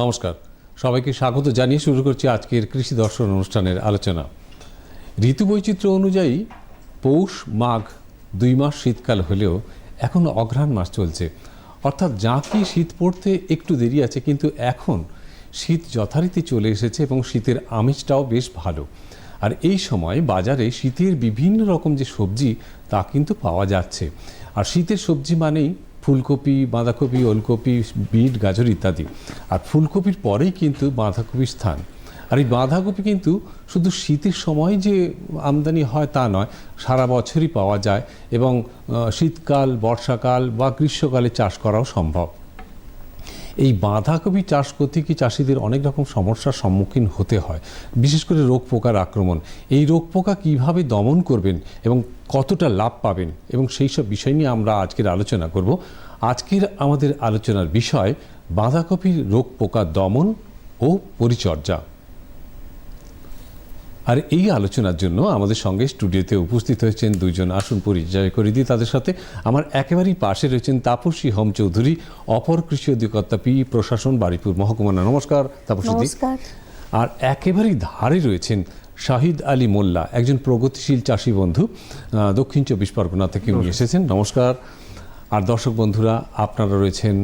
নমস্কার। সবাইকে স্বাগত জানিয়ে শুরু করছি আজকের কৃষি দর্শন অনুষ্ঠানের আলোচনা। ঋতু বৈচিত্র্য অনুযায়ী পৌষ, মাঘ দুই মাস শীতকাল হলেও এখন অঘ্রাণ মাস চলছে। অর্থাৎ যাকে শীত পড়তে একটু দেরি আছে, কিন্তু এখন শীত যথারীতি চলে এসেছে এবং শীতের আমেজটাও বেশ ভালো। আর এই সময় বাজারে শীতের বিভিন্ন রকম যে সবজি, তা কিন্তু পাওয়া যাচ্ছে। আর শীতের সবজি মানেই ফুলকপি, বাঁধাকপি, ওলকপি, বিট, গাজর ইত্যাদি। আর ফুলকপির পরেই কিন্তু বাঁধাকপির স্থান। আর এই বাঁধাকপি কিন্তু শুধু শীতের সময় যে আমদানি হয় তা নয়, সারা বছরই পাওয়া যায় এবং শীতকাল, বর্ষাকাল বা গ্রীষ্মকালে চাষ করাও সম্ভব। এই বাঁধাকপি চাষ করতে কি চাষিদের অনেক রকম সমস্যার সম্মুখীন হতে হয়? বিশেষ করে রোগ পোকার আক্রমণ। এই রোগ পোকা কীভাবে দমন করবেন এবং কতটা লাভ পাবেন? এবং সেই সব বিষয় নিয়ে আমরা আজকের আলোচনা করব। আজকের আমাদের আলোচনার বিষয় বাঁধাকপির রোগ পোকা দমন ও পরিচর্যা। আর এই আলোচনার জন্য আমাদের সঙ্গে স্টুডিওতে উপস্থিত হয়েছেন দুইজন আসন পরিচয় করে দিই তাদের সাথে। আমার একেবারেই পাশে রয়েছেন তাপসী হোম চৌধুরী অপর কৃষি অধিকর্তা পি প্রশাসন বারিপুর মহকুমা নমস্কার তাপসী নমস্কার। আর একেবারেই ধারে রয়েছেন শাহিদ আলী মোল্লা একজন প্রগতিশীল চাষি বন্ধু দক্ষিণ চব্বিশ পরগনা থেকে উনি এসেছেন। নমস্কার। আর দর্শক বন্ধুরা আপনারা রয়েছেন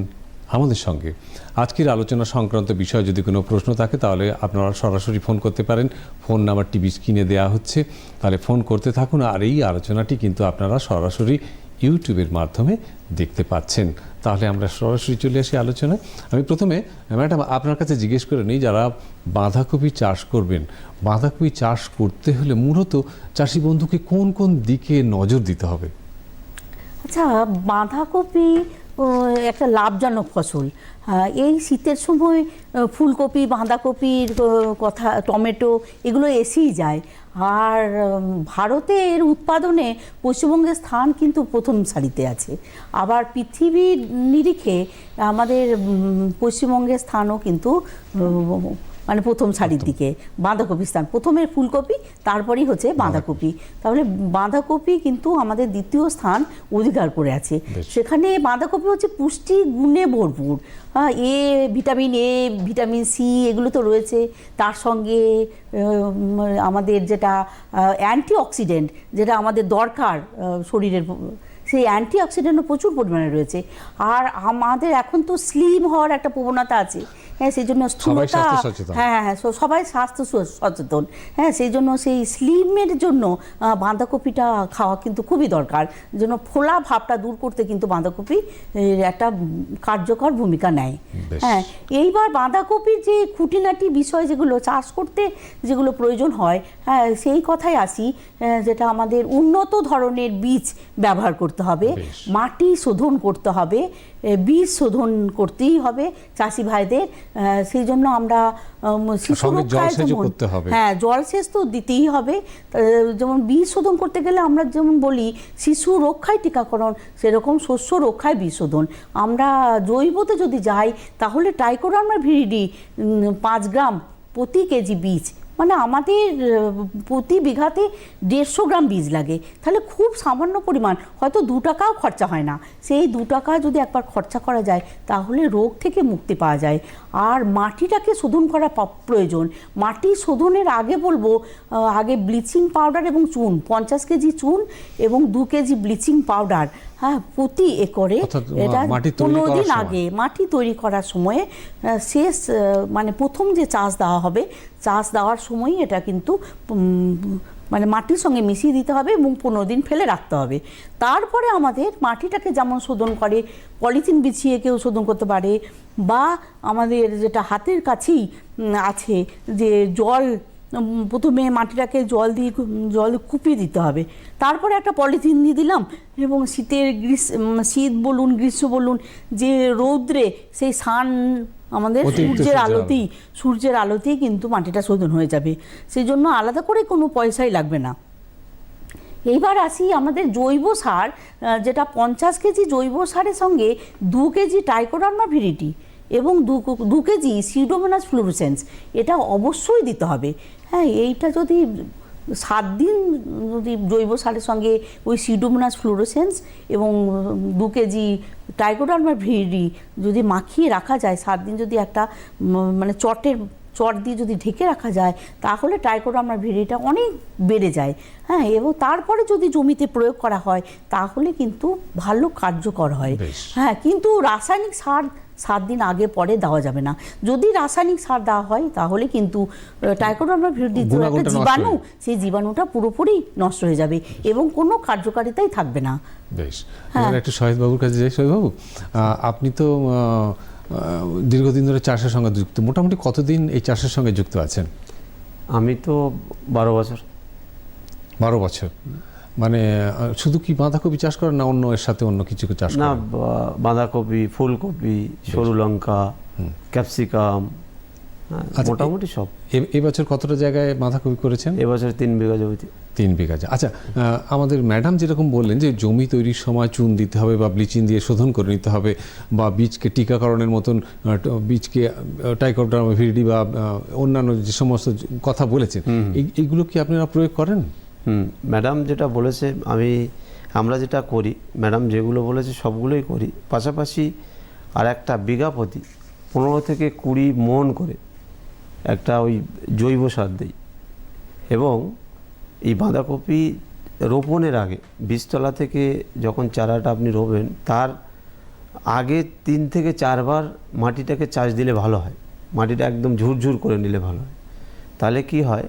আমাদের সঙ্গে। আজকের আলোচনা সংক্রান্ত বিষয়ে যদি কোনো প্রশ্ন থাকে, তাহলে আপনারা সরাসরি ফোন করতে পারেন। ফোন নাম্বার টিভি স্ক্রিনে দেওয়া হচ্ছে। তাহলে ফোন করতে থাকুন, আর এই আলোচনাটি কিন্তু আপনারা সরাসরি ইউটিউবের মাধ্যমে দেখতে পাচ্ছেন। তাহলে আমরা সরাসরি চলে আসি আলোচনায়। আমি প্রথমে, ম্যাডাম, আপনার কাছে জিজ্ঞেস করে নিই, যারা বাঁধাকপি চাষ করবেন, বাঁধাকপি চাষ করতে হলে মূলত চাষি বন্ধুকে কোন কোন দিকে নজর দিতে হবে? আচ্ছা বাঁধাকপি একটা লাভজনক ফসল। এই শীতের সময় ফুলকপি, বাঁধাকপির কথা, টমেটো, এগুলো এসেই যায়। আর ভারতে এর উৎপাদনে পশ্চিমবঙ্গের স্থান কিন্তু প্রথম সারিতে আছে। আবার পৃথিবীর নিরিখে আমাদের পশ্চিমবঙ্গের স্থানও কিন্তু মানে প্রথম সারির দিকে। বাঁধাকপি স্থান। প্রথমে ফুলকপি তারপরেই হচ্ছে বাঁধাকপি। তাহলে বাঁধাকপি কিন্তু আমাদের দ্বিতীয় স্থান অধিকার করে আছে। সেখানে বাঁধাকপি হচ্ছে পুষ্টি গুণে ভরপুর। হ্যাঁ, A vitamin A vitamin C এগুলো তো রয়েছে। তার সঙ্গে আমাদের যেটা অ্যান্টি অক্সিডেন্ট যেটা আমাদের দরকার শরীরের সেই অ্যান্টি অক্সিডেন্টও প্রচুর পরিমাণে রয়েছে। আর আমাদের এখন তো স্লিম হওয়ার একটা প্রবণতা আছে। হ্যাঁ সেই জন্য স্থূলতা হ্যাঁ হ্যাঁ হ্যাঁ সবাই স্বাস্থ্য সচেতন হ্যাঁ সেই জন্য সেই স্লিমের জন্য বাঁধাকপিটা খাওয়া কিন্তু খুবই দরকার। জন্য ফোলা ভাবটা দূর করতে কিন্তু বাঁধাকপি একটা কার্যকর ভূমিকা নেয়। হ্যাঁ এইবার বাঁধাকপির যে খুঁটিনাটি বিষয় যেগুলো চাষ করতে যেগুলো প্রয়োজন হয় হ্যাঁ সেই কথাই আসি যেটা আমাদের উন্নত ধরনের বীজ ব্যবহার করতে হবে মাটি শোধন করতে হবে বীজ শোধন করতেই হবে। চাষি ভাইদের সেই জন্য আমরা শিশু সঙ্গে রক্ষায় যেমন- হ্যাঁ জলসেচ তো দিতেই হবে। যেমন বীজ শোধন করতে গেলে আমরা যেমন বলি শিশু রক্ষায় টিকাকরণ সেরকম শস্য রক্ষায় বীজ শোধন আমরা জৈবতে যদি যাই তাহলে টাইকোডার্মা ভিরিডি পাঁচ গ্রাম প্রতি কেজি বীজ মানে আমাদের প্রতি বিঘাতে দেড়শো গ্রাম বীজ লাগে। তাহলে খুব সামান্য পরিমাণ, হয়তো দু টাকাও খরচা হয় না। সেই দু টাকা যদি একবার খরচা করা যায়, তাহলে রোগ থেকে মুক্তি পাওয়া যায়। আর মাটিটাকে শোধন করা প্রয়োজন। মাটি শোধনের আগে বলব আগে ব্লিচিং পাউডার এবং চুন, পঞ্চাশ কেজি চুন এবং দু কেজি ব্লিচিং পাউডার। হ্যাঁ প্রতি একরে এটা পনেরো দিন আগে মাটি তৈরি করার সময়ে শেষ মানে প্রথম যে চাষ দেওয়া হবে চাষ দেওয়ার সময়ই এটা কিন্তু মানে মাটির সঙ্গে মিশিয়ে দিতে হবে এবং পনেরো দিন ফেলে রাখতে হবে। তারপরে আমাদের মাটিটাকে যেমন শোধন করে পলিথিন বিছিয়ে কেউ শোধন করতে পারে বা আমাদের যেটা হাতের কাছেই আছে যে জল প্রথমে মাটিটাকে জল দিয়ে জল কুপিয়ে দিতে হবে। তারপরে একটা পলিথিন দিয়ে দিলাম এবং শীতের গ্রীষ্ম শীত বলুন গ্রীষ্ম বলুন যে রৌদ্রে সেই সান আমাদের সূর্যের সূর্যের আলোতেই সূর্যের আলোতেই কিন্তু মাটিটা শোধন হয়ে যাবে। সেই জন্য আলাদা করে কোনো পয়সাই লাগবে না। এইবার আসি আমাদের জৈব সার যেটা পঞ্চাশ কেজি জৈব সারের সঙ্গে দু কেজি টাইকোডার্মা ভিরিটি এবং দু দু কেজি সিডোমোনাস ফ্লুরোসেন্স এটা অবশ্যই দিতে হবে। হ্যাঁ এইটা যদি সাত দিন যদি জৈব সারের সঙ্গে ওই সিডোমোনাস ফ্লোরোসেন্স এবং দু কেজি টাইকোডার্মার ভিডি যদি মাখিয়ে রাখা যায় সাত দিন যদি একটা মানে চটের চট দিয়ে যদি ঢেকে রাখা যায় তাহলে টাইকোডার্মার ভিডিটা অনেক বেড়ে যায়। হ্যাঁ এবং তারপরে যদি জমিতে প্রয়োগ করা হয় তাহলে কিন্তু ভালো কার্যকর হয়। হ্যাঁ কিন্তু রাসায়নিক সার সাত দিন আগে পরে দেওয়া যাবে না। যদি রাসায়নিক সার দেওয়া হয় তাহলে কিন্তু টাইকোডার্মা গুণাগুণটা একটা জীবাণু সেই জীবাণুটা পুরোপুরি নষ্ট হয়ে যাবে এবং কোনো কার্যকারিতাই থাকবে না। বেশ। হ্যাঁ। একটু শহীদ বাবুর কাছে যাই। শহীদ বাবু আপনি তো দীর্ঘদিন ধরে চাষের সঙ্গে যুক্ত। মোটামুটি কতদিন এই চাষের সঙ্গে যুক্ত আছেন? আমি তো বারো বছর। বারো বছর। মানে শুধু কি বাঁধাকপি চাষ করেন না অন্য এর সাথে অন্য কিছু চাষ না বাঁধাকপি ফুলকপি সরু লঙ্কা ক্যাপসিকাম হ্যাঁ, আচ্ছা, মোটামুটি সব। এবছর কতটা জায়গায় বাঁধাকপি করেছেন? এবছর তিন বিঘা জমিতে। তিন বিঘা আচ্ছা আমাদের ম্যাডাম যেরকম বললেন যে জমি তৈরির সময় চুন দিতে হবে বা ব্লিচিং দিয়ে শোধন করে নিতে হবে বা বীজকে টিকাকরণের মতন বীজকে টাইকোডার্মা ভিডি বা অন্যান্য যে সমস্ত কথা বলেছেন এই- এইগুলো কি আপনারা প্রয়োগ করেন? ম্যাডাম যেটা বলেছে, আমি, আমরা যেটা করি ম্যাডাম যেগুলো বলেছে সবগুলোই করি। পাশাপাশি আর একটা বিঘা প্রতি পনেরো থেকে কুড়ি মন করে একটা ওই জৈব সার দিই। এবং এই বাঁধাকপি রোপণের আগে বীজতলা থেকে যখন চারাটা আপনি রোবেন তার আগে তিন থেকে চারবার মাটিটাকে চাষ দিলে ভালো হয়। মাটিটা একদম ঝুরঝুর করে নিলে ভালো হয়। তাহলে কি হয়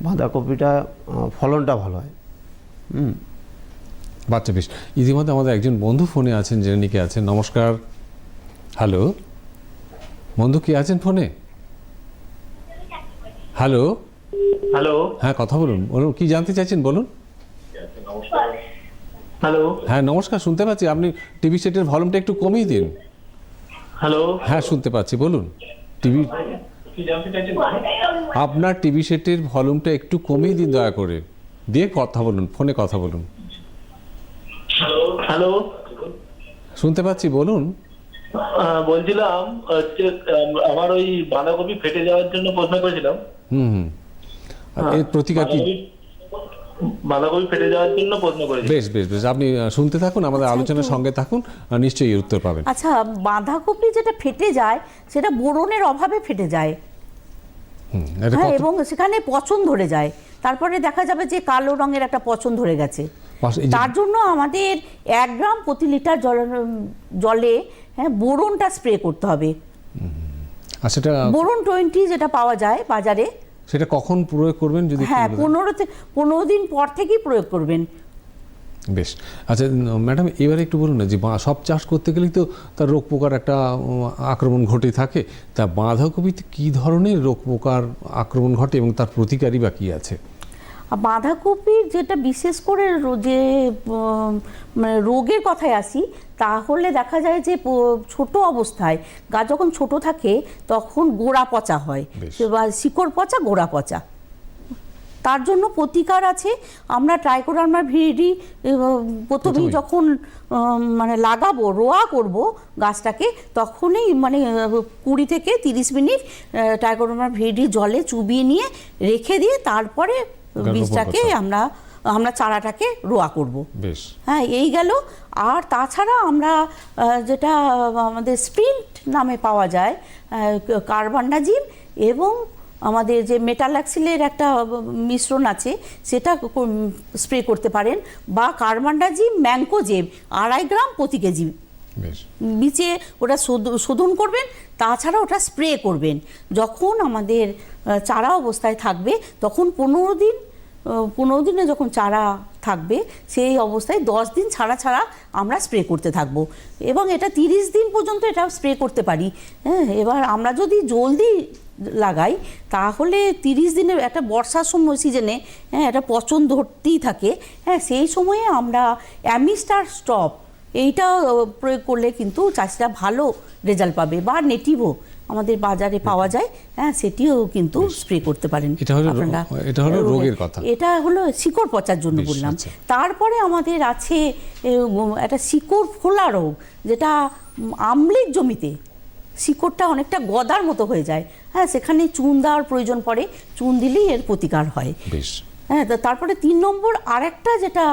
বাঁধাকপিটা ফলনটা ভালো হয়। হুম। বাচ্চা বেশ। ইতিমধ্যে আমাদের একজন বন্ধু ফোনে আছেন যিনি কে আছেন? নমস্কার। হ্যালো। বন্ধু কি আছেন ফোনে? হ্যালো। হ্যালো। হ্যাঁ কথা বলুন। বলুন কি জানতে চাইছেন? বলুন। হ্যালো। হ্যাঁ নমস্কার শুনতে পাচ্ছি। আপনি টিভি সেটের ভলিউমটা একটু কমিয়ে দিন। হ্যালো। হ্যাঁ শুনতে পাচ্ছি। বলুন। টিভি আপনার টিভি সেটের ভলিউমটা একটু কমিয়ে দিন দয়া করে। দিয়ে কথা বলুন ফোনে কথা বলুন। হ্যালো। শুনতে পাচ্ছি বলুন। বলছিলাম হচ্ছে আমার ওই বাঁধাকপি ফেটে যাওয়ার জন্য প্রশ্ন করেছিলাম। হুম হুম। আর এর প্রতিকার কি? বাঁধাকপি- ফেটে যাওয়ার জন্য প্রশ্ন করেছিলাম। বেশ বেশ বেশ। আপনি শুনতে থাকুন আমাদের আলোচনার সঙ্গে থাকুন আর নিশ্চয়ই উত্তর পাবেন। আচ্ছা বাঁধাকপি যেটা ফেটে যায় সেটা বোরনের অভাবে ফেটে যায়। হ্যাঁ এবং সেখানে পচন ধরে যায়। তারপরে দেখা যাবে যে কালো রঙের একটা পচন ধরে গেছে। তার জন্য আমাদের এক গ্রাম প্রতি লিটার জল জলে হ্যাঁ বোরনটা স্প্রে করতে হবে। আর সেটা বোরন টোয়েন্টি যেটা পাওয়া যায় বাজারে। সেটা কখন প্রয়োগ করবেন যদি হ্যাঁ পনেরো পনেরো দিন পর থেকেই প্রয়োগ করবেন। বেশ। আচ্ছা ম্যাডাম এবারে একটু বলুন না যে সব চাষ করতে গেলেই তো তার রোগ পোকার একটা আক্রমণ ঘটে থাকে। তা বাঁধাকপিতে কী ধরনের রোগ পোকার আক্রমণ ঘটে এবং তার প্রতিকারই বা কী আছে? বাঁধাকপির যেটা বিশেষ করে যে মানে রোগের কথায় আসি তাহলে দেখা যায় যে ছোট অবস্থায় গাছ যখন ছোট থাকে তখন গোড়া পচা হয়। শিকড় পচা গোড়া পচা। তার জন্য প্রতিকার আছে। আমরা ট্রাইকোডার্মার ভিডি প্রথমেই। যখন মানে লাগাবো রোয়া করব গাছটাকে তখনই মানে কুড়ি থেকে তিরিশ মিনিট ট্রাইকোডার্মার ভিডি জলে চুবিয়ে নিয়ে রেখে দিয়ে তারপরে বীজটাকে আমরা আমরা চারাটাকে রোয়া করব। বেশ। হ্যাঁ এই গেল। আর তাছাড়া আমরা যেটা আমাদের স্প্রিন্ট নামে পাওয়া যায় কার্বান্ডাজিম এবং আমাদের যে মেটালাক্সিলের একটা মিশ্রণ আছে সেটা স্প্রে করতে পারেন বা কার্বান্ডাজিম ম্যাঙ্কোজেব আড়াই গ্রাম প্রতি কেজি। বিচে ওটা শোধ- শোধন করবেন তাছাড়া ওটা স্প্রে করবেন। যখন আমাদের চারা অবস্থায় থাকবে তখন পনেরো দিন পনেরো দিনে যখন চারা থাকবে সেই অবস্থায় দশ দিন ছাড়া ছাড়া আমরা স্প্রে করতে থাকব। এবং এটা তিরিশ দিন পর্যন্ত এটা স্প্রে করতে পারি। হ্যাঁ এবার আমরা যদি জলদি লাগাই তাহলে তিরিশ দিনের একটা বর্ষার সময় সিজনে হ্যাঁ একটা পচন ধরতেই থাকে। হ্যাঁ সেই সময়ে আমরা অ্যামিস্টার স্টপ এইটা প্রয়োগ করলে কিন্তু চাষিরা ভালো রেজাল্ট পাবে। বা নেটিভও আমাদের বাজারে পাওয়া যায় হ্যাঁ সেটিও কিন্তু স্প্রে করতে পারেন। এটা হলো এটা হলো রোগের কথা। এটা হলো শিকড় পচার জন্য বললাম। আচ্ছা। তারপরে আমাদের আছে একটা শিকড় ফোলা রোগ যেটা উম, আমলিক জমিতে শিকড়টা অনেকটা গদার মতো হয়ে যায়। হ্যাঁ সেখানে চুন দেওয়ার প্রয়োজন পড়ে। চুন দিলেই এর প্রতিকার হয়। বেশ। হ্যাঁ তো তারপরে তিন নম্বর আরেকটা যেটা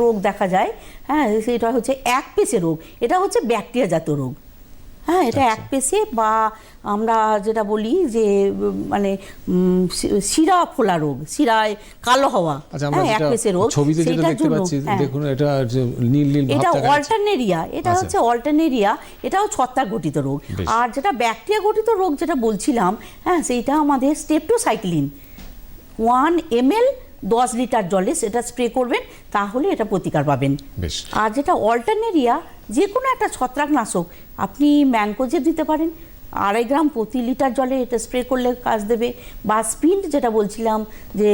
রোগ দেখা যায় হ্যাঁ সেটা হচ্ছে এক পেশে রোগ। এটা হচ্ছে ব্যাকটেরিয়াজাত রোগ। হ্যাঁ এটা এক পেশে বা আমরা যেটা বলি যে মানে শিরা ফোলা রোগ শিরায় কালো হওয়া। আচ্ছা হ্যাঁ এক পেশে রোগ ছবিতে যেটা দেখতে পাচ্ছি হ্যাঁ। দেখুন এটা নীল নীল এটা অল্টারনেরিয়া এটা আচ্ছা। হচ্ছে অল্টারনেরিয়া এটাও ছত্রাক গঠিত রোগ। আর যেটা ব্যাকটেরিয়া গঠিত রোগ যেটা বলছিলাম হ্যাঁ সেইটা আমাদের স্টেপটোসাইক্লিন। ওয়ান এমএল দশ লিটার জলে সেটা স্প্রে করবেন তাহলে এটা প্রতিকার পাবেন। আর যেটা অল্টারনেরিয়া যে কোনো একটা ছত্রাকনাশক আপনি ম্যাঙ্কোজেব দিতে পারেন আড়াই গ্রাম প্রতি লিটার জলে এটা স্প্রে করলে কাজ দেবে। বা স্পিন্ট যেটা বলছিলাম যে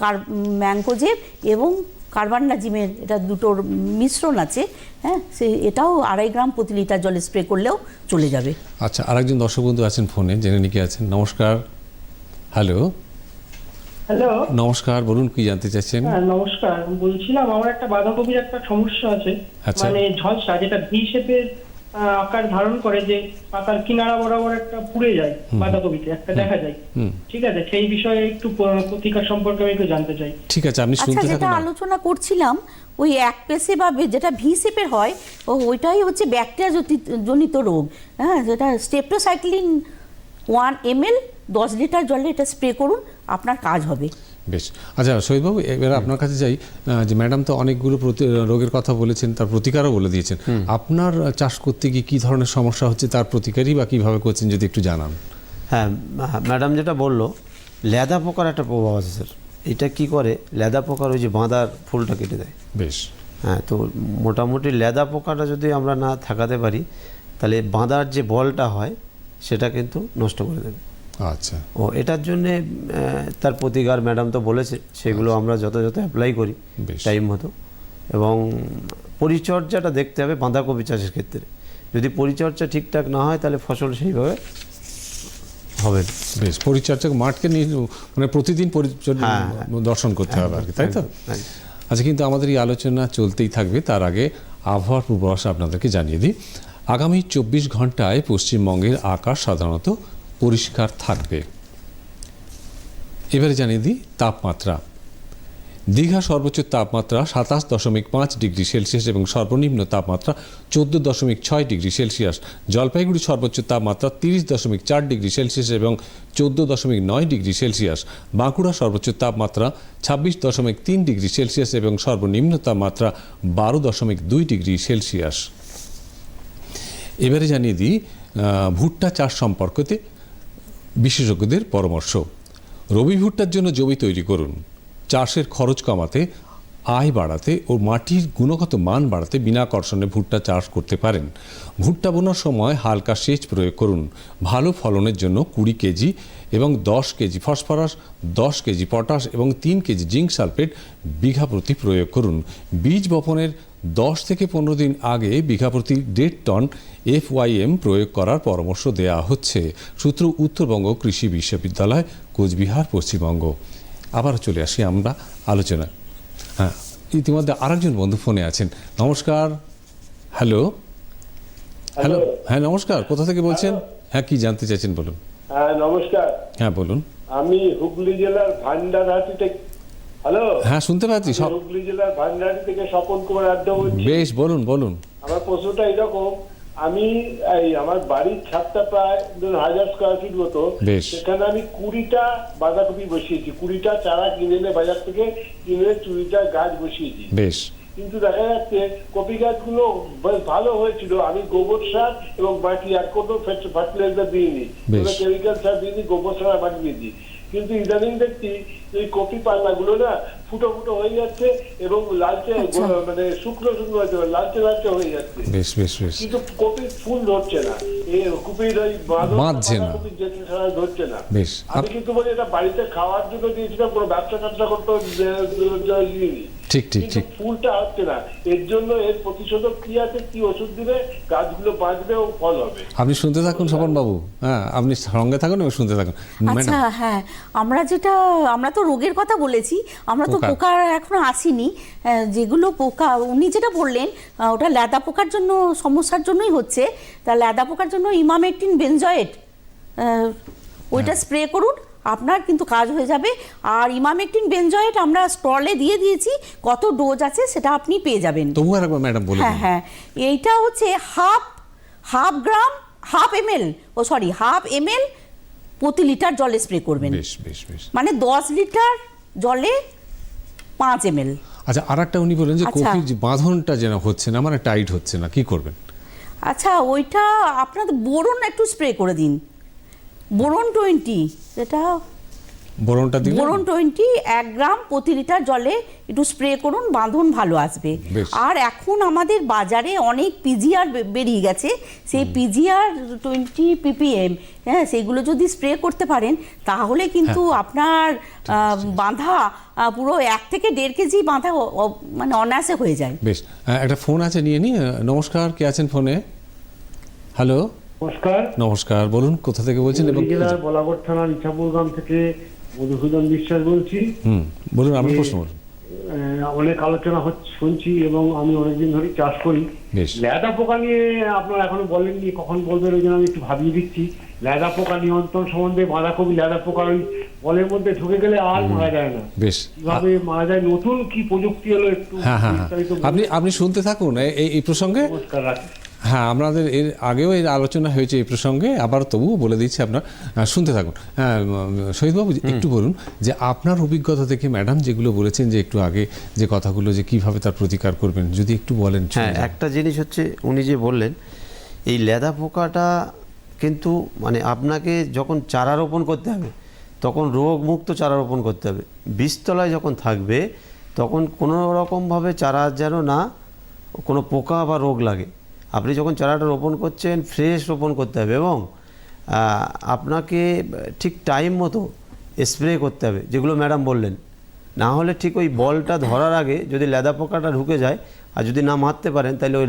কার ম্যাঙ্কোজেব এবং কার্বান্ডাজিমের এটা দুটোর মিশ্রণ আছে হ্যাঁ সে এটাও আড়াই গ্রাম প্রতি লিটার জলে স্প্রে করলেও চলে যাবে। আচ্ছা আরেকজন দর্শক বন্ধু আছেন ফোনে জেনে নিকে আছেন। নমস্কার। Hello hello. নমস্কার বলুন কি জানতে চাইছেন? হ্যাঁ নমস্কার। বলছিলাম আমার একটা বাঁধাকপির একটা সমস্যা আছে। আচ্ছা। মানে ঝলসা যেটা ভি শেপের আকার ধারণ করে যে পাতার কিনারা বরাবর একটা পুড়ে যায় বাঁধাকপিতে একটা দেখা যায়। ঠিক আছে সেই বিষয়ে একটু প্রতিকার সম্পর্কে আমি একটু জানতে চাই। ঠিক আছে আপনি আচ্ছা শুনতে যেটা থাকুন না। আলোচনা করছিলাম ওই এক পেসে বা যেটা ভি শেপের হয় ও ওইটাই হচ্ছে ব্যাকটেরিয়া জনিত রোগ। হ্যাঁ যেটা স্টেপটোসাইক্লিন ওয়ান এম এল দশ লিটার জলে এটা স্প্রে করুন আপনার কাজ হবে। বেশ। আচ্ছা শহীদবাবু এবার আপনার কাছে যাই। যে ম্যাডাম তো অনেকগুলো প্রতি- রোগের কথা বলেছেন তার প্রতিকারও বলে দিয়েছেন। আপনার চাষ করতে গিয়ে কী ধরনের সমস্যা হচ্ছে তার প্রতিকারই বা কীভাবে করছেন যদি একটু জানান। হ্যাঁ ম্যাডাম যেটা বলল লেদা পোকার একটা প্রভাব আছে স্যার। এটা কি করে লেদা পোকার ওই যে বাঁধার ফুলটা কেটে দেয়। বেশ। হ্যাঁ তো মোটামুটি লেদা পোকাটা যদি আমরা না থাকাতে পারি তাহলে বাঁধার যে বলটা হয় সেটা কিন্তু নষ্ট করে দেবে। আচ্ছা। ও এটার জন্যে তার প্রতিকার ম্যাডাম তো বলেছে সেগুলো আমরা যথাযথ অ্যাপ্লাই করি বেশ। টাইম মতো। এবং পরিচর্যাটা দেখতে হবে বাঁধাকপি চাষের ক্ষেত্রে। যদি পরিচর্যা ঠিকঠাক না হয় তাহলে ফসল সেইভাবে হবে বেশ পরিচর্যা মাঠকে নিয়ে মানে প্রতিদিন পরিচর্যা হ্যাঁ, দর্শন করতে হবে আর কি তাই তো। আচ্ছা কিন্তু আমাদের এই আলোচনা চলতেই থাকবে তার আগে আবহাওয়ার পূর্বাভাস আপনাদেরকে জানিয়ে দিই। আগামী চব্বিশ ঘন্টায় পশ্চিমবঙ্গের আকাশ সাধারণত পরিষ্কার থাকবে। এবারে জানিয়ে দিই তাপমাত্রা। দীঘা সর্বোচ্চ তাপমাত্রা সাতাশ দশমিক পাঁচ ডিগ্রি সেলসিয়াস এবং সর্বনিম্ন তাপমাত্রা চোদ্দ দশমিক ছয় ডিগ্রি সেলসিয়াস। জলপাইগুড়ি সর্বোচ্চ তাপমাত্রা তিরিশ দশমিক চার ডিগ্রি সেলসিয়াস এবং চোদ্দ দশমিক নয় ডিগ্রি সেলসিয়াস। বাঁকুড়া সর্বোচ্চ তাপমাত্রা ছাব্বিশ দশমিক তিন ডিগ্রি সেলসিয়াস এবং সর্বনিম্ন তাপমাত্রা বারো দশমিক দুই ডিগ্রি সেলসিয়াস। এবারে জানিয়ে দিই ভুট্টা চাষ সম্পর্কতে বিশেষজ্ঞদের পরামর্শ। রবি ভুট্টার জন্য জমি তৈরি করুন। চাষের খরচ কমাতে আয় বাড়াতে ও মাটির গুণগত মান বাড়াতে বিনা কর্ষণে ভুট্টা চাষ করতে পারেন। ভুট্টা বোনার সময় হালকা সেচ প্রয়োগ করুন। ভালো ফলনের জন্য কুড়ি কেজি এবং দশ কেজি ফসফরাস, দশ কেজি পটাশ এবং তিন কেজি জিঙ্ক সালফেট বিঘা প্রতি প্রয়োগ করুন। বীজ বপনের দশ থেকে পনেরো দিন আগে বিঘা প্রতি দেড় টন এফওয়াইএম প্রয়োগ করার পরামর্শ দেওয়া হচ্ছে। সূত্র উত্তরবঙ্গ কৃষি বিশ্ববিদ্যালয়, কোচবিহার, পশ্চিমবঙ্গ। আবার চলে আসি আমরা আলোচনা হ্যাঁ। ইতিমধ্যে আরেকজন বন্ধু ফোনে আছেন। নমস্কার। হ্যালো। হ্যালো। হ্যাঁ নমস্কার। কোথা থেকে বলছেন? হ্যাঁ কি জানতে চাইছেন বলুন। হ্যাঁ নমস্কার। হ্যাঁ বলুন। আমি হুগলি জেলার ভান্ডারহাটি থেকে হ্যালো। হ্যাঁ শুনতে পাচ্ছি। সব হুগলি জেলার ভান্ডারহাটি থেকে স্বপন কুমার আড্ডা বলছি। বেশ বলুন বলুন। আমার প্রশ্নটা এরকম আমি এই আমার বাড়ির ছাদটা প্রায় হাজার স্কোয়ার ফিট মতো। সেখানে আমি কুড়িটা বাঁধাকপি বসিয়েছি। কুড়িটা চারা কিনে এনে বাজার থেকে কিনে চুড়িটা গাছ বসিয়েছি। বেশ। কিন্তু দেখা যাচ্ছে কপি গাছগুলো বেশ ভালো হয়েছিল। আমি গোবর সার এবং মাটি আর কোনো ফার্টিলাইজার দিইনি। কেমিক্যাল সার দিইনি গোবর সার আর মাটি দিয়েছি। কিন্তু ইদানিং দেখছি এই কপি পাল্লাগুলো না ফুটো ফুটো হয়ে যাচ্ছে এবং লালচে আচ্ছা। মানে শুকনো শুকনো হয়ে যাচ্ছে লালচে লালচে হয়ে যাচ্ছে। বেশ বেশ বেশ। কিন্তু কপি ফুল ধরছে না। বাঁধছে না। বেশ। আমি কিন্তু বলি এটা বাড়িতে খাওয়ার জন্য দিয়েছিলাম কোনো ব্যবসা ট্যাবসা করতে ঠিক ঠিক ঠিক। ফুলটা হচ্ছে না। এর জন্য এর প্রতিষেধক কি আছে কি ওষুধ গাছগুলো বাঁচবে ও ফল হবে। আপনি শুনতে থাকুন স্বপন বাবু। হ্যাঁ আপনি সঙ্গে থাকুন এবং শুনতে থাকুন। আচ্ছা হ্যাঁ আমরা যেটা আমরা তো রোগের কথা বলেছি আমরা তো পোকা। এখনও আসিনি। যেগুলো পোকা উনি যেটা বললেন আহ, ওটা ল্যাদা পোকার জন্য সমস্যার জন্যই হচ্ছে। তা ল্যাদা পোকার জন্য ইমামেটিন বেনজয়েট ওইটা স্প্রে করুন আপনার কিন্তু কাজ হয়ে যাবে। আর ইমামেকটিন বেনজয়েট আমরা স্টলে দিয়ে দিয়েছি কত ডোজ আছে সেটা আপনি পেয়ে যাবেন। তবু আর একবার ম্যাডাম বলে হ্যাঁ হ্যাঁ এইটা হচ্ছে half half gram half ML ও সরি হাফ এমএল প্রতি লিটার জলে স্প্রে করবেন। বেশ বেশ বেশ। মানে দশ লিটার জলে পাঁচ এমএল। আচ্ছা আর একটা উনি বলেন যে আচ্ছা। কফির যে বাঁধনটা যেন হচ্ছে না মানে টাইট হচ্ছে না কি করবেন? আচ্ছা ওইটা আপনাদের বোরন একটু স্প্রে করে দিন। বোরন টোয়েন্টি সেটা বরণটা দিলে? বোরন টোয়েন্টি এক গ্রাম প্রতি লিটার জলে একটু স্প্রে করুন বাঁধন ভালো আসবে। আর এখন আমাদের বাজারে অনেক পিজিআর বেরিয়ে গেছে। সেই পিজিআর টোয়েন্টি পিপিএম হ্যাঁ সেগুলো যদি স্প্রে করতে পারেন তাহলে কিন্তু হ্যাঁ। আপনার বাঁধা পুরো এক থেকে দেড় কেজি বাঁধা মানে অনায়াসে হয়ে যায়। বেশ। একটা ফোন আছে নিয়ে নি নমস্কার কে আছেন ফোনে? হ্যালো? নমস্কার। নমস্কার বলুন কোথা থেকে বলছেন এবং জেলার বলাগড় থানার ইছাপুর গ্রাম থেকে মধুসূদন বিশ্বাস বলছি। হুম বলুন আপনার প্রশ্ন বলুন। অনেক আলোচনা হচ্ছে শুনছি এবং আমি অনেকদিন ধরে চাষ করি। ল্যাদা পোকা নিয়ে আপনারা এখনও বলেননি কখন বলবেন ওই জন্য আমি একটু ভাবিয়ে দিচ্ছি। ল্যাদা পোকা নিয়ন্ত্রণ সম্বন্ধে বাঁধাকপি ল্যাদা পোকা ওই বলের মধ্যে ঢুকে গেলে আর মারা যায় না। বেশ। কীভাবে মারা যায় নতুন কি প্রযুক্তি হলো একটু হ্যাঁ হ্যাঁ হ্যাঁ। আপনি আপনি শুনতে থাকুন এই প্রসঙ্গে। নমস্কার রাখি। হ্যাঁ আমাদের এর আগেও এর আলোচনা হয়েছে এই প্রসঙ্গে আবার তবুও বলে দিচ্ছি আপনার শুনতে থাকুন। হ্যাঁ শহীদবাবু একটু বলুন যে আপনার অভিজ্ঞতা থেকে ম্যাডাম যেগুলো বলেছেন যে একটু আগে যে কথাগুলো যে কীভাবে তার প্রতিকার করবেন যদি একটু বলেন হ্যাঁ একটা জিনিস হচ্ছে উনি যে বললেন এই লেদা পোকাটা কিন্তু মানে আপনাকে যখন চারা রোপণ করতে হবে তখন রোগমুক্ত চারা রোপণ করতে হবে। বীজতলায় যখন থাকবে তখন কোনো রকমভাবে চারা যেন না কোনো পোকা বা রোগ লাগে। আপনি যখন চারাটা রোপণ করছেন ফ্রেশ রোপণ করতে হবে এবং আপনাকে ঠিক টাইম মতো স্প্রে করতে হবে যেগুলো ম্যাডাম বললেন। না হলে ঠিক ওই বলটা ধরার আগে যদি লেদা পোকাটা ঢুকে যায় আর যদি না মারতে পারেন তাহলে ওই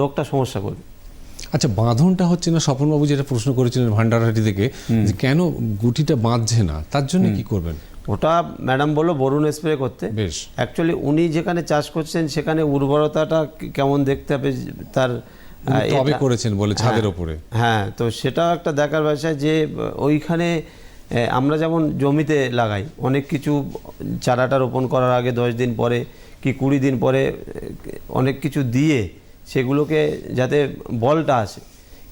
রোগটা সমস্যা করবে। আচ্ছা বাঁধনটা হচ্ছে না স্বপনবাবু যেটা প্রশ্ন করেছিলেন ভান্ডারহাটি থেকে যে কেন গুটিটা বাঁধছে না তার জন্য কি করবেন? ওটা ম্যাডাম বলল বরুণ স্প্রে করতে। বেশ। অ্যাকচুয়ালি উনি যেখানে চাষ করছেন সেখানে উর্বরতাটা কেমন দেখতে হবে তার টবে করেছেন বলে ছাদের হ্যাঁ, ওপরে হ্যাঁ তো সেটাও একটা দেখার বিষয় যে ওইখানে আমরা যেমন জমিতে লাগাই অনেক কিছু চারাটা রোপণ করার আগে দশ দিন পরে কি কুড়ি দিন পরে অনেক কিছু দিয়ে সেগুলোকে যাতে বলটা আসে।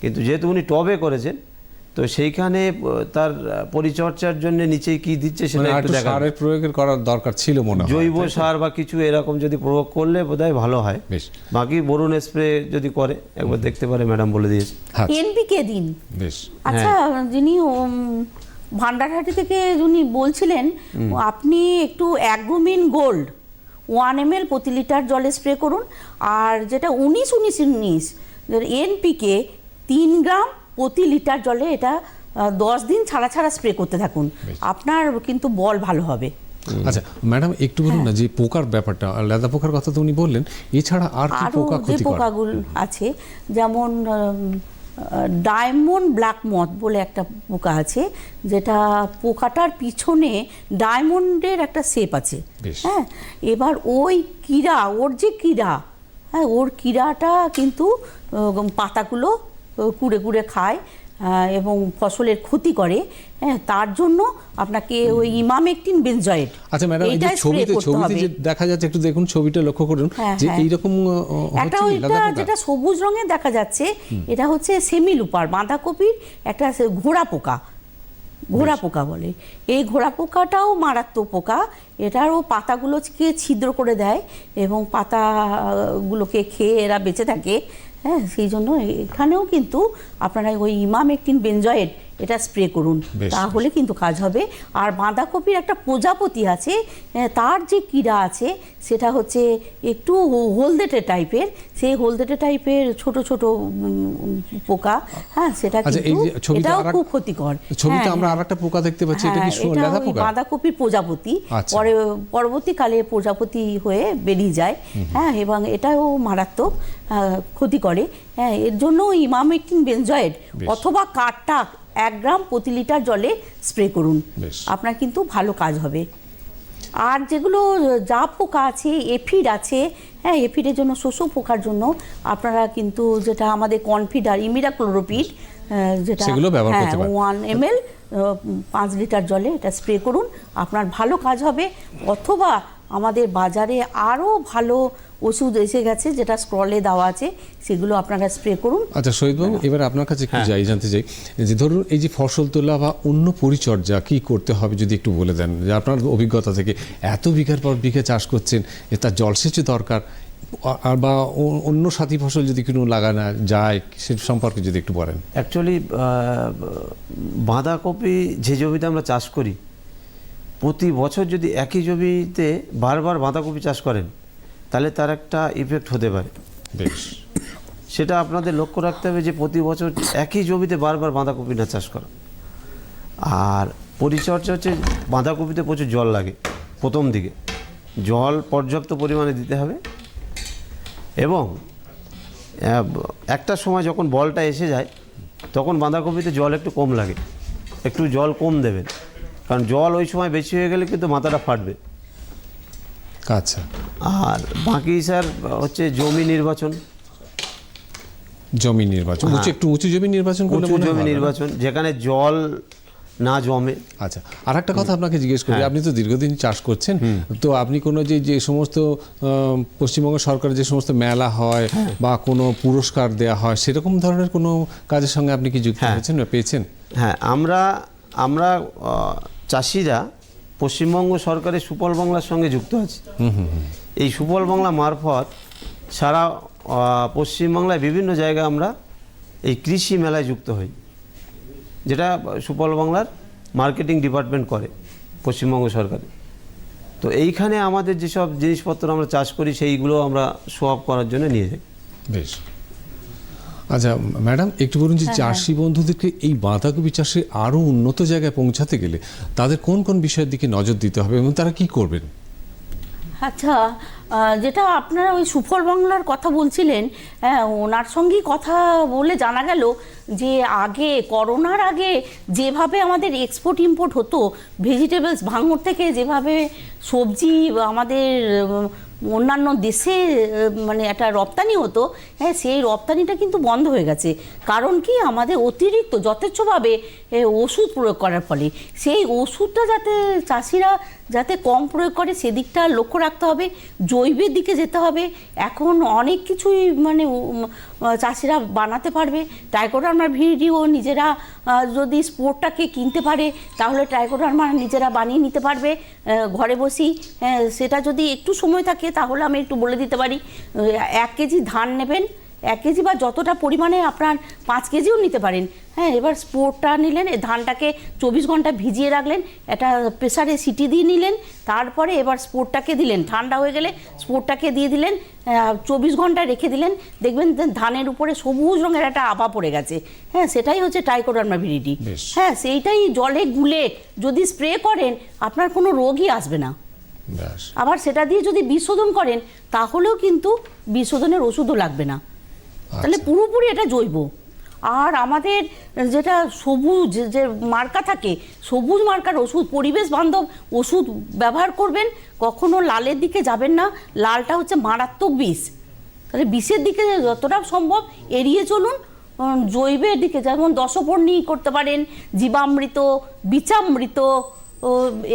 কিন্তু যেহেতু উনি টবে করেছেন তো সেইখানে তার পরিচর্যার জন্য নিচে কি দিচ্ছে সেটা মানে একটু দেখা সারের প্রয়োগের করার দরকার ছিল মনে হয় জৈব সার বা কিছু এরকম যদি প্রয়োগ করলে বোধহয় ভালো হয়। বেশ। বাকি বরুণ স্প্রে যদি করে একবার দেখতে পারে ম্যাডাম বলে দিয়েছে। হ্যাঁ এনপিকে দিন। বেশ। আচ্ছা যিনি উম, ভান্ডারহাটি থেকে যিনি বলছিলেন আপনি একটু agromin gold one M L প্রতি লিটার জলে স্প্রে করুন। আর যেটা উনিশ উনিশ উনিশ এনপিকে তিন গ্রাম প্রতি লিটার জলে এটা দশ দিন ছাড়া ছাড়া স্প্রে করতে থাকুন। আপনার কিন্তু বল ভালো হবে। আচ্ছা ম্যাডাম একটু বলুন হ্যাঁ। না যে পোকার ব্যাপারটা লেদা পোকার কথা তো উনি বললেন এছাড়া আর কি পোকা ক্ষতি পোকাগুলো আছে যেমন ডায়মন্ড ব্ল্যাক মথ বলে একটা পোকা আছে যেটা পোকাটার পিছনে ডায়মন্ডের একটা শেপ আছে। হ্যাঁ এবার ওই কীড়া ওর যে কীড়া হ্যাঁ ওর কীড়াটা কিন্তু পাতাগুলো কুড়ে কুড়ে খায় এবং ফসলের ক্ষতি করে হ্যাঁ তার জন্য আপনাকে ওই ইমামেকটিন বেনজয়েড আচ্ছা ম্যাডাম এই যে ছবিতে ছবিতে যে দেখা যাচ্ছে একটু দেখুন ছবিটা লক্ষ্য করুন হ্যাঁ, যে হ্যাঁ। এইরকম আহ, একটা ওইটা যেটা সবুজ রঙের দেখা যাচ্ছে এটা হচ্ছে সেমি লুপার বাঁধাকপির একটা ঘোড়া পোকা। ঘোড়া পোকা বলে। এই ঘোড়া পোকাটাও মারাত্মক পোকা। এটারও পাতাগুলোকে ছিদ্র করে দেয় এবং পাতাগুলোকে খেয়ে এরা বেঁচে থাকে। হ্যাঁ সেই জন্য এখানেও কিন্তু আপনারা ওই ইমাম একটিন বেনজয়েড এটা স্প্রে করুন। তাহলে কিন্তু কাজ হবে। আর বাঁধাকপির একটা প্রজাপতি আছে আহ, তার যে কীড়া আছে সেটা হচ্ছে একটু হলদেটে টাইপের সেই হলদেটে টাইপের ছোট ছোট পোকা হ্যাঁ সেটা আচ্ছা, কিন্তু এটাও খুব ক্ষতিকর। ছবিতে হ্যাঁ, আমরা হ্যাঁ। আরেকটা পোকা দেখতে পাচ্ছি এটা কি হ্যাঁ, লেদা পোকা? বাঁধাকপির প্রজাপতি। আচ্ছা। পরে পরবর্তীকালে প্রজাপতি হয়ে বেরিয়ে যায়। হ্যাঁ এবং এটাও মারাত্মক ক্ষতি করে। হ্যাঁ এর জন্য ইমামেকটিন বেনজয়েড অথবা কাঠটাক এক গ্রাম প্রতি লিটার জলে স্প্রে করুন। আপনার কিন্তু ভালো কাজ হবে। আর যেগুলো যা পোকা আছে এফিড আছে হ্যাঁ এফিডের জন্য শোষক পোকার জন্য আপনারা কিন্তু যেটা আমাদের কনফিডার যেটা সেগুলো ব্যবহার করতে পারেন। ওয়ান এম এল পাঁচ লিটার জলে এটা স্প্রে করুন। আপনার ভালো কাজ হবে। অথবা আমাদের বাজারে আরও ভালো ওষুধ এসে গেছে যেটা স্ক্রলে দেওয়া আছে সেগুলো আপনারা স্প্রে করুন। আচ্ছা শহীদবাবু এবার আপনার কাছে একটু যাই জানতে চাই। যে ধরুন এই যে ফসল তোলা বা অন্য পরিচর্যা কি করতে হবে যদি একটু বলে দেন? যে আপনার অভিজ্ঞতা থেকে এত বিঘার পর বিঘা চাষ করছেন এ তার জলসেচের দরকার আর বা অন্য সাথী ফসল যদি কোনো লাগানো যায় সে সম্পর্কে যদি একটু বলেন। অ্যাকচুয়ালি বাঁধাকপি যে জমিতে আমরা চাষ করি প্রতি বছর যদি একই জমিতে বারবার বাঁধাকপি চাষ করেন তাহলে তার একটা ইফেক্ট হতে পারে। বেশ। সেটা আপনাদের লক্ষ্য রাখতে হবে যে প্রতি বছর একই জমিতে বারবার বাঁধাকপি না চাষ করা। আর পরিচর্যা হচ্ছে বাঁধাকপিতে প্রচুর জল লাগে প্রথম দিকে। জল পর্যাপ্ত পরিমাণে দিতে হবে এবং একটা সময় যখন বলটা এসে যায় তখন বাঁধাকপিতে জল একটু কম লাগে। একটু জল কম দেবেন। কারণ জল ওই সময় বেশি হয়ে গেলে কিন্তু মাথাটা ফাটবে। আচ্ছা। আর বাকি স্যার হচ্ছে জমি নির্বাচন। জমি নির্বাচন উঁচু একটু উঁচু জমি নির্বাচন করলে উঁচু জমি নির্বাচন যেখানে জল না জমে। আচ্ছা আর একটা কথা আপনাকে জিজ্ঞেস করি আপনি তো দীর্ঘদিন চাষ করছেন তো আপনি কোনো যে যে সমস্ত পশ্চিমবঙ্গ সরকারের যে সমস্ত মেলা হয় বা কোনো পুরস্কার দেয়া হয় সেরকম ধরনের কোনো কাজের সঙ্গে আপনি কি যুক্ত হ্যাঁ। হয়েছেন বা পেয়েছেন? হ্যাঁ আমরা আমরা চাষিরা পশ্চিমবঙ্গ সরকারের সুফল বাংলার সঙ্গে যুক্ত আছি। এই সুফল বাংলা মারফত সারা পশ্চিমবাংলায় বিভিন্ন জায়গায় আমরা এই কৃষি মেলায় যুক্ত হই। যেটা সুফল বাংলার মার্কেটিং ডিপার্টমেন্ট করে পশ্চিমবঙ্গ সরকারে তো এইখানে আমাদের যেসব জিনিসপত্র আমরা চাষ করি সেইগুলো আমরা শো করার জন্য নিয়ে যাই। বেশ। আচ্ছা ম্যাডাম একটু বলুন যে চাষি বন্ধুদেরকে এই বাঁধাকপি চাষে আরও উন্নত জায়গায় পৌঁছাতে গেলে তাদের কোন কোন বিষয়ের দিকে নজর দিতে হবে এবং তারা কি করবেন? আচ্ছা যেটা আপনারা ওই সুফল বাংলার কথা বলছিলেন হ্যাঁ ওনার সঙ্গেই কথা বলে জানা গেল যে আগে করোনার আগে যেভাবে আমাদের এক্সপোর্ট ইম্পোর্ট হতো ভেজিটেবলস ভাঙড় থেকে যেভাবে সবজি আমাদের অন্যান্য দেশে মানে একটা রপ্তানি হতো হ্যাঁ সেই রপ্তানিটা কিন্তু বন্ধ হয়ে গেছে। কারণ কি? আমাদের অতিরিক্ত, যথেচ্ছভাবে ওষুধ প্রয়োগ করার ফলে। সেই ওষুধটা যাতে চাষিরা যাতে কম প্রয়োগ করে সেদিকটা লক্ষ্য রাখতে হবে, জৈবের দিকে যেতে হবে। এখন অনেক কিছুই মানে চাষিরা বানাতে পারবে। ট্রাইকোডার্মার ভিডিও নিজেরা যদি স্পোর্টটাকে কিনতে পারে, তাহলে ট্রাইকোডার্মা নিজেরা বানিয়ে নিতে পারবে। ঘরে বসেই সেটা যদি একটু সময় থাকে, তাহলে আমি একটু বলে দিতে পারি। এক কেজি ধান নেবেন এক কেজি বা যতটা পরিমাণে আপনার পাঁচ কেজিও নিতে পারেন। হ্যাঁ এবার স্পোর্টটা নিলেন ধানটাকে চব্বিশ ঘণ্টা ভিজিয়ে রাখলেন একটা প্রেসারে সিটি দিয়ে নিলেন তারপরে এবার স্পোর্টটাকে দিলেন। ঠান্ডা হয়ে গেলে স্পোর্টটাকে দিয়ে দিলেন চব্বিশ ঘণ্টা রেখে দিলেন। দেখবেন ধানের উপরে সবুজ রঙের একটা আভা পড়ে গেছে। হ্যাঁ সেটাই হচ্ছে টাইকোডার্মা বেশ। হ্যাঁ সেইটাই জলে গুলে যদি স্প্রে করেন আপনার কোনো রোগই আসবে না। আবার সেটা দিয়ে যদি বিশোধন করেন তাহলেও কিন্তু বিশোধনের ওষুধও লাগবে না। তাহলে আচ্ছা। পুরোপুরি এটা জৈব। আর আমাদের যেটা সবুজ যে মার্কা থাকে সবুজ মার্কার ওষুধ পরিবেশ বান্ধব ওষুধ ব্যবহার করবেন কখনো লালের দিকে যাবেন না লালটা হচ্ছে মারাত্মক বিষ। তাহলে বিষের দিকে যতটা সম্ভব এড়িয়ে চলুন জৈবের দিকে। যেমন দশপর্ণী করতে পারেন জীবামৃত বিচামৃত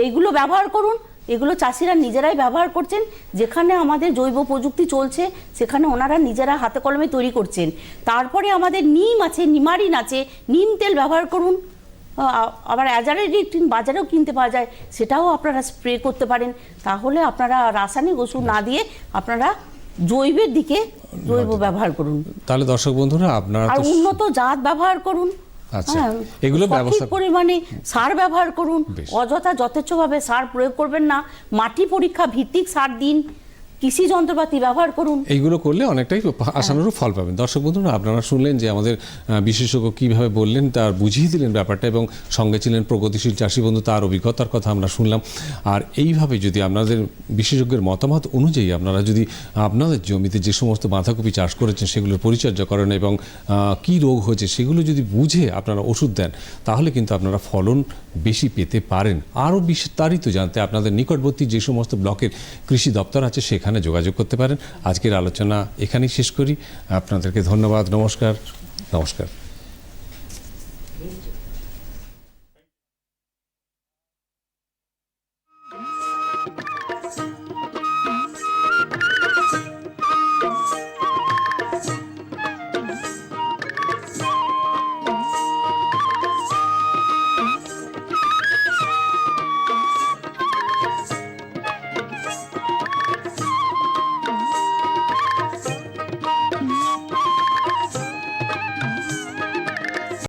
এইগুলো ব্যবহার করুন। এগুলো চাষিরা নিজেরাই ব্যবহার করছেন যেখানে আমাদের জৈব প্রযুক্তি চলছে সেখানে ওনারা নিজেরা হাতে কলমে তৈরি করছেন। তারপরে আমাদের নিম আছে নিমারিন আছে নিম তেল ব্যবহার করুন। আবার অ্যাজারের টিন বাজারেও কিনতে পাওয়া যায় সেটাও আপনারা স্প্রে করতে পারেন। তাহলে আপনারা রাসায়নিক ওষুধ না দিয়ে আপনারা জৈবের দিকে জৈব ব্যবহার করুন। তাহলে দর্শক বন্ধুরা আপনারা আর উন্নত জাত ব্যবহার করুন। আচ্ছা, হ্যাঁ, এগুলো ব্যবস্থা- পরিমাণে সার ব্যবহার করুন। অযথা যথেচ্ছভাবে সার প্রয়োগ করবেন না। মাটি পরীক্ষা ভিত্তিক সার দিন। কৃষি যন্ত্রপাতি ব্যবহার করুন। এইগুলো করলে অনেকটাই আশানুরূপ ফল পাবেন। দর্শক বন্ধুরা আপনারা শুনলেন যে আমাদের বিশেষজ্ঞ কীভাবে বললেন তার বুঝিয়ে দিলেন ব্যাপারটা এবং সঙ্গে ছিলেন প্রগতিশীল চাষি বন্ধু তার অভিজ্ঞতার কথা আমরা শুনলাম। আর এইভাবে যদি আপনাদের বিশেষজ্ঞের মতামত অনুযায়ী আপনারা যদি আপনাদের জমিতে যে সমস্ত বাঁধাকপি চাষ করেছেন সেগুলোর পরিচর্যা করেন এবং কী রোগ হয়েছে সেগুলো যদি বুঝে আপনারা ওষুধ দেন তাহলে কিন্তু আপনারা ফলন বেশি পেতে পারেন। আরও বিস্তারিত জানতে আপনাদের নিকটবর্তী যে সমস্ত ব্লকের কৃষি দপ্তর আছে সেখানে যোগাযোগ করতে পারেন। আজকের আলোচনা এখানেই শেষ করি। আপনাদেরকে ধন্যবাদ। নমস্কার। নমস্কার।